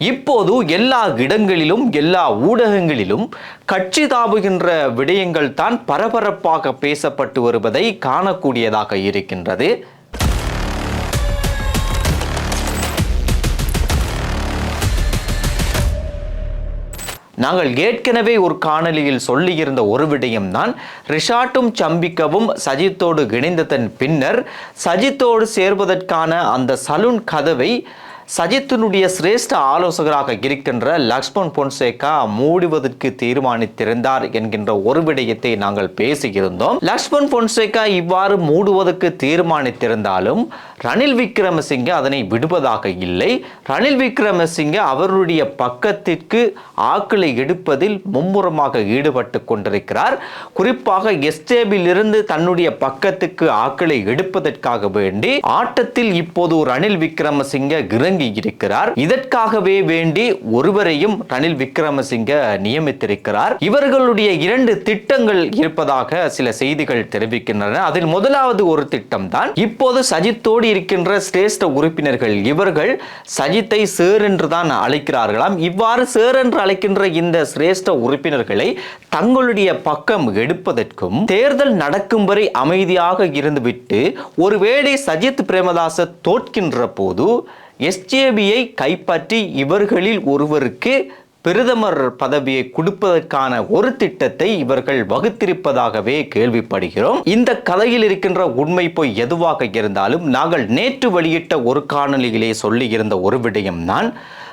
இப்போது எல்லா இடங்களிலும் எல்லா ஊடகங்களிலும் கட்சி தாவுகின்ற விடயங்கள் தான் பரபரப்பாக பேசப்பட்டு வருவதை காணக்கூடியதாக இருக்கின்றது. நாங்கள் ஏற்கனவே ஒரு காணொலியில் சொல்லியிருந்த ஒரு விடயம்தான் ரிஷாட்டும் சம்பிக்கவும் சஜித்தோடு இணைந்ததன் பின்னர் சஜித்தோடு சேர்வதற்கான அந்த சலூன் கதவை சஜித்தினுடைய சிரேஷ்ட ஆலோசகராக இருக்கின்ற லக்ஷ்மண் பொன்சேகா மூடுவதற்கு தீர்மானித்திருந்தார் என்கின்ற ஒரு விடயத்தை நாங்கள் பேசியிருந்தோம். லக்ஷ்மண் பொன்சேகா இவ்வாறு மூடுவதற்கு தீர்மானித்திருந்தாலும் ரணில் விக்ரமசிங்க அதனை விடுவதாக இல்லை. ரணில் விக்ரமசிங்க அவருடைய பக்கத்திற்கு ஆக்களை எடுப்பதில் மும்முரமாக ஈடுபட்டு கொண்டிருக்கிறார். குறிப்பாக எஸ்டேபிலிருந்து தன்னுடைய பக்கத்துக்கு ஆக்களை எடுப்பதற்காக வேண்டி ஆட்டத்தில் இப்போது ரணில் விக்ரமசிங்க இறங்கி இருக்கிறார் இதற்காகவே வேண்டி ஒருவரையும் ரணில் விக்ரமசிங்க நியமித்திருக்கிறார். இவர்களுடைய இரண்டு திட்டங்கள் இருப்பதாக சில செய்திகள் தெரிவிக்கின்றன. அதில் முதலாவது ஒரு திட்டம் தான் இப்போது சஜித்தோடு இருக்கின்ற சிரேஷ்ட உறுப்பினர்கள் இவர்கள் சஜித்தை சேர் என்று தான் அழைக்கிறார்களாம். இவ்வாறு சேர் என்று அழைக்கின்ற இந்த சிரேஷ்ட உறுப்பினர்களை தங்களுடைய பக்கம் எடுப்பதற்கும் தேர்தல் நடக்கும் வரை அமைதியாக இருந்துவிட்டு ஒருவேளை சஜித் பிரேமதாச தோற்கின்ற போது எஸ்ஜேபியை கைப்பற்றி இவர்களில் ஒருவருக்கு பிரதமர் பதவியை கொடுப்பதற்கான ஒரு திட்டத்தை இவர்கள் வகுத்திருப்பதாகவே கேள்விப்படுகிறோம். இந்த கதையில் இருக்கின்ற உண்மை போய் எதுவாக இருந்தாலும் நாங்கள் நேற்று வெளியிட்ட ஒரு காணொலியிலே சொல்லியிருந்த ஒரு விடயம்தான்.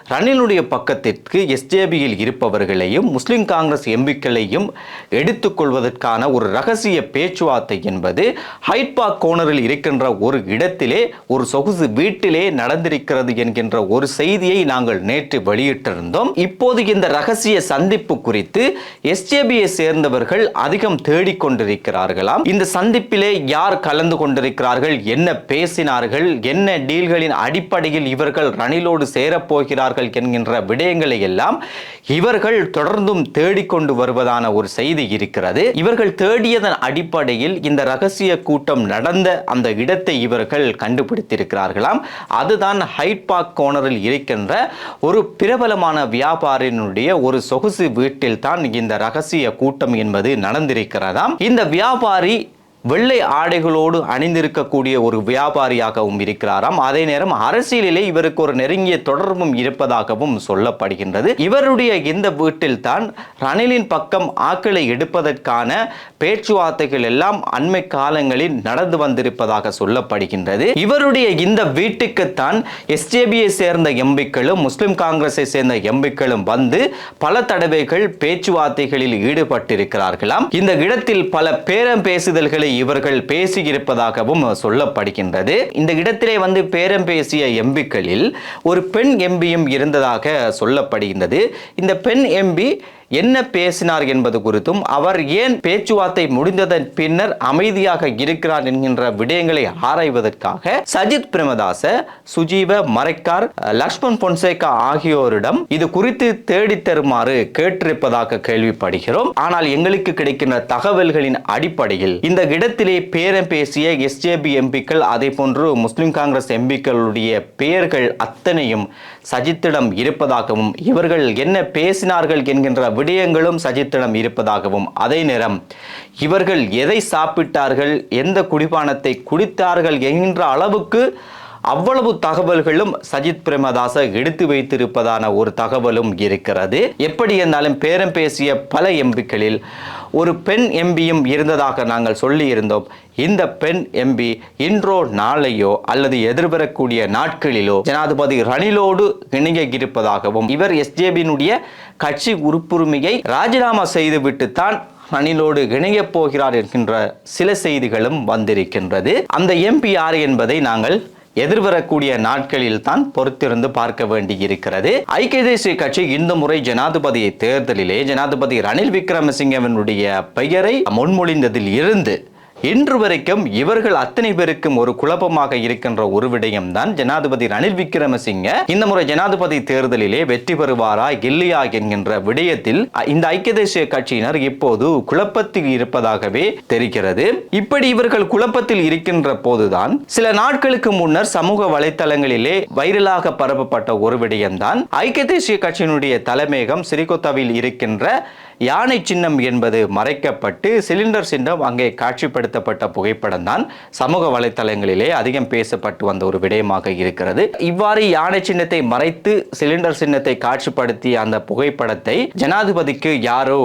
ரணிலுடைய பக்கத்திற்கு எஸ்ஜேபியில் இருப்பவர்களையும் முஸ்லிம் காங்கிரஸ் எம்பிக்களையும் எடுத்துக்கொள்வதற்கான ஒரு ரகசிய பேச்சுவார்த்தை என்பது ஹைட்பா கோணரில் இருக்கின்ற ஒரு இடத்திலே ஒரு சொகுசு வீட்டிலே நடந்திருக்கிறது என்கின்ற ஒரு செய்தியை நாங்கள் நேற்று வெளியிட்டிருந்தோம். இப்போது இந்த ரகசிய சந்திப்பு குறித்து எஸ்ஜேபியை சேர்ந்தவர்கள் அதிகம் தேடிக்கொண்டிருக்கிறார்களாம் இந்த சந்திப்பிலே யார் கலந்து கொண்டிருக்கிறார்கள் என்ன பேசினார்கள் என்ன டீல்களின் அடிப்படையில் இவர்கள் ரணிலோடு சேரப்போகிறார்கள் என்கின்ற விடயங்களை எல்லாம் இவர்கள் தொடர்ந்தும் தேடிக்கொண்டு வருவதான ஒரு செய்தி இருக்கிறது. இவர்கள் தேடியதன் அடிப்படையில் இந்த ரகசிய கூட்டம் நடந்த அந்த இடத்தை இவர்கள் கண்டுபிடித்திருக்கிறார்களாம். அதுதான் ஹைட் பார்க் கோணரில் இருக்கின்ற ஒரு பிரபலமான வியாபாரியினுடைய ஒரு சொகுசு வீட்டில் தான் இந்த ரகசிய கூட்டம் என்பது நடந்திருக்கிறதாம். இந்த வியாபாரி வெள்ளை ஆடைகளோடு அணிந்திருக்கக்கூடிய ஒரு வியாபாரியாகவும் இருக்கிறாராம். அதே நேரம் அரசியலிலே இவருக்கு ஒரு நெருங்கிய தொடர்பும் இருப்பதாகவும் சொல்லப்படுகின்றது. இவருடைய இந்த வீட்டில் தான் ரணிலின் பக்கம் ஆக்களை எடுப்பதற்கான பேச்சுவார்த்தைகள் எல்லாம் அண்மை காலங்களில் நடந்து வந்திருப்பதாக சொல்லப்படுகின்றது. இவருடைய இந்த வீட்டுக்குத்தான் எஸ்ஜேபியை சேர்ந்த எம்பிக்களும் முஸ்லிம் காங்கிரஸை சேர்ந்த எம்பிக்களும் வந்து பல தடவைகள் பேச்சுவார்த்தைகளில் ஈடுபட்டிருக்கிறார்களாம். இந்த இடத்தில் பல பேரம் பேசுதல்களை இவர்கள் பேசியிருப்பதாகவும் சொல்லப்படுகின்றது. இந்த இடத்திலே வந்து பேரம் பேசிய எம்பிக்களில் ஒரு பெண் எம்பியும் இருந்ததாக சொல்லப்படுகின்றது. இந்த பெண் எம்பி என்ன பேசினார் என்பது குறித்தும் அவர் ஏன் பேச்சுவார்த்தை முடிந்ததன் பின்னர் அமைதியாக இருக்கிறார் என்கின்ற விடயங்களை ஆராய்வதற்காக சஜித் பிரேமதாச சுஜீவ மரைக்கார் லக்ஷ்மண் பொன்சேகா ஆகியோரிடம் இது குறித்து தேடி தருமாறு கேட்டிருப்பதாக கேள்விப்படுகிறோம். ஆனால் எங்களுக்கு கிடைக்கின்ற தகவல்களின் அடிப்படையில் இந்த இடத்திலே பேரம் பேசிய எஸ்ஜேபி எம்பிக்கள் அதே போன்று முஸ்லிம் காங்கிரஸ் எம்பிக்களுடைய பெயர்கள் அத்தனையும் சஜித்திடம் இருப்பதாகவும் இவர்கள் என்ன பேசினார்கள் என்கின்ற விடயங்களும் சஜித்திடம் இருப்பதாகவும். அதே நேரம் இவர்கள் எதை சாப்பிட்டார்கள் எந்த குடிபானத்தை குடித்தார்கள் என்கின்ற அளவுக்கு அவ்வளவு தகவல்களும் சஜித் பிரேமதாச எடுத்து வைத்திருப்பதான ஒரு தகவலும் இருக்கிறது. எப்படி இருந்தாலும் பேரம் பேசிய பல எம்பிக்களில் ஒரு பெண் எம்பியும் இருந்ததாக நாங்கள் சொல்லியிருந்தோம். இந்த பெண் எம்பி இன்றோ நாளையோ அல்லது எதிர்வரக்கூடிய நாட்களிலோ ஜனாதிபதி ரணிலோடு இணைய இருப்பதாகவும் இவர் எஸ்ஜேபியினுடைய கட்சி உறுப்புரிமையை ராஜினாமா செய்துவிட்டு தான் ரணிலோடு இணையப் போகிறார் என்கின்ற சில செய்திகளும் வந்திருக்கின்றது. அந்த எம்பி யார் என்பதை நாங்கள் எதிர்வரக்கூடிய நாட்களில் தான் பொறுத்திருந்து பார்க்க வேண்டியிருக்கிறது. ஐக்கிய தேசிய கட்சி இந்த முறை ஜனாதிபதி தேர்தலிலே ஜனாதிபதி ரணில் விக்ரமசிங்கவனுடைய பெயரை முன்மொழிந்ததில் இருந்து இன்று வரைக்கும் இவர்கள் அத்தனை பேருக்கும் ஒரு குழப்பமாக இருக்கின்ற ஒரு விடயம் தான் ஜனாதிபதி ரணில் விக்ரமசிங்க. இந்த முறை ஜனாதிபதி தேர்தலிலே வெற்றி பெறுவாரா இல்லையா என்கின்ற விடயத்தில் இந்த ஐக்கிய தேசிய கட்சியினர் இப்போது குழப்பத்தில் இருப்பதாகவே தெரிகிறது. இப்படி இவர்கள் குழப்பத்தில் இருக்கின்ற போதுதான் சில நாட்களுக்கு முன்னர் சமூக வலைத்தளங்களிலே வைரலாக பரப்பப்பட்ட ஒரு விடயம்தான் ஐக்கிய தேசிய கட்சியினுடைய தலைமையகம் சிறிகொத்தாவில் இருக்கின்ற யானை சின்னம் என்பது மறைக்கப்பட்டு சிலிண்டர் சின்னம் அங்கே காட்சிப்படுத்தப்பட்ட புகைப்படம் தான் சமூக வலைத்தளங்களிலே அதிகம் பேசப்பட்டு வந்த ஒரு விடயமாக இருக்கிறது. இவ்வாறு யானை சின்னத்தை மறைத்து சிலிண்டர் சின்னத்தை காட்சிப்படுத்திய அந்த புகைப்படத்தை ஜனாதிபதிக்கு யாரோ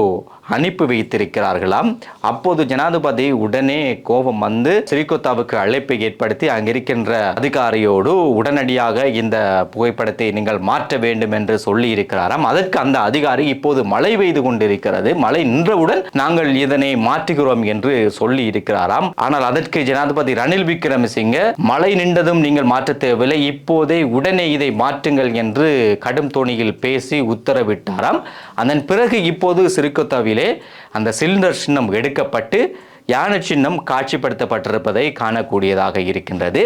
அனுப்பி வைத்திருக்கிறார்களாம். அப்போது ஜனாதிபதி உடனே கோபம் வந்து ஸ்ரீகோத்தாவுக்கு அழைப்பை ஏற்படுத்தி அங்கிருக்கின்ற அதிகாரியோடு உடனடியாக இந்த புகைப்படத்தை நீங்கள் மாற்ற வேண்டும் என்று சொல்லி இருக்கிறாராம் அதற்கு அந்த அதிகாரி இப்போது மழை பெய்து கொண்டிருக்கிறது. மழை நின்றவுடன் நாங்கள் இதனை மாற்றுகிறோம் என்று சொல்லி இருக்கிறாராம் ஆனால் அதற்கு ஜனாதிபதி ரணில் விக்ரமசிங்க மழை நின்றதும் நீங்கள் மாற்ற தேவையில்லை. இப்போதே உடனே இதை மாற்றுங்கள் என்று கடும் தோணியில் பேசி உத்தரவிட்டாராம். அதன் பிறகு இப்போது சிறுகோத்தாவிலே அந்த சிலிண்டர் சின்னம் எடுக்கப்பட்டு யானை சின்னம் காட்சிப்படுத்தப்பட்டிருப்பதை காணக்கூடியதாக இருக்கின்றது.